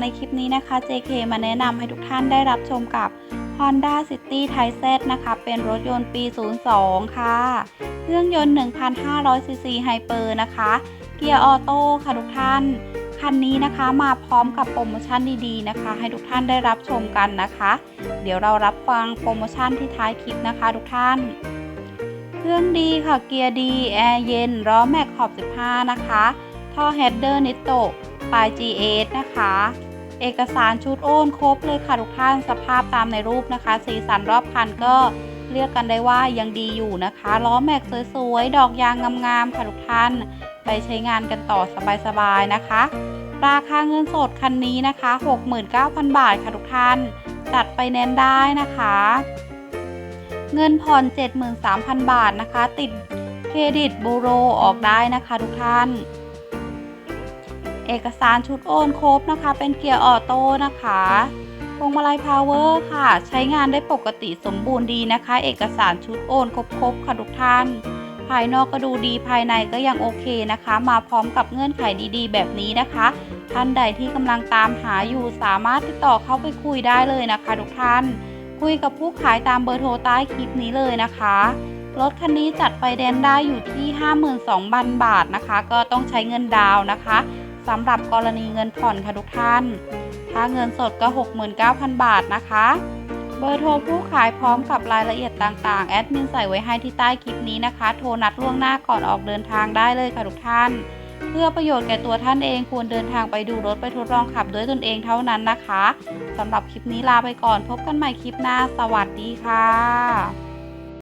ในคลิปนี้นะคะ JK มาแนะนำให้ทุกท่านได้รับชมกับ Honda City t i z e นะคะ เป็นรถยนต์ปี 02 ค่ะ เครื่องยนต์ 1,500ซีซีไฮเปอร์นะคะ เกียร์ออโต้ค่ะทุกท่าน คันนี้นะคะมาพร้อมกับโปรโมชั่นดีๆนะคะ ให้ทุกท่านได้รับชมกันนะคะ เดี๋ยวเรารับฟังโปรโมชั่นที่ท้ายคลิปนะคะ ทุกท่านเครื่องดีค่ะ เกียร์ดี แอร์เย็น ล้อแม็กขอบ 15 นะคะ ท่อเฮดเดอร์นิโต ปลาย G8 นะคะ เอกสารชุดโอนครบเลยค่ะทุกท่านสภาพตามในรูปนะคะ สีสันรอบคันก็เรียกกันได้ว่ายังดีอยู่นะคะล้อแม็กสวยๆ ดอกยางงามๆค่ะทุกท่าน ไปใช้งานกันต่อสบายๆนะคะ ราคาเงินสดคันนี้นะคะ 69,000 บาทค่ะทุกท่าน จัดไปแนนได้นะคะ เงินผ่อน 73,000 บาทนะคะ ติดเครดิตบูโรออกได้นะคะทุกท่าน เอกสารชุดโอนครบนะคะ เป็นเกียร์ออโต้นะคะพวงมาลัยพาวเวอร์ค่ะ ใช้งานได้ปกติสมบูรณ์ดีนะคะ เอกสารชุดโอนครบๆค่ะทุกท่าน ภายนอกก็ดูดีภายในก็ยังโอเคนะคะ มาพร้อมกับเงื่อนไขดีๆ แบบนี้นะคะ ท่านใดที่กำลังตามหาอยู่สามารถติดต่อเข้าไปคุยได้เลยนะคะ ทุกท่าน คุยกับผู้ขายตามเบอร์โทรใต้คลิปนี้เลยนะคะรถคันนี้จัดไฟแดนได้อยู่ที่ 52,000 บาทนะคะ ก็ต้องใช้เงินดาวน์นะคะ สำหรับกรณีเงินผ่อนค่ะทุกท่าน ถ้าเงินสดก็ 69,000 บาทนะคะ เบอร์โทรผู้ขายพร้อมกับรายละเอียดต่างๆ แอดมินใส่ไว้ให้ที่ใต้คลิปนี้นะคะ โทรนัดล่วงหน้าก่อนออกเดินทางได้เลยค่ะทุกท่าน เพื่อประโยชน์แก่ตัวท่านเองควรเดินทางไปดูรถไปทดลองขับด้วยตนเองเท่านั้นนะคะสำหรับคลิปนี้ลาไปก่อนพบกันใหม่คลิปหน้า สวัสดีค่ะ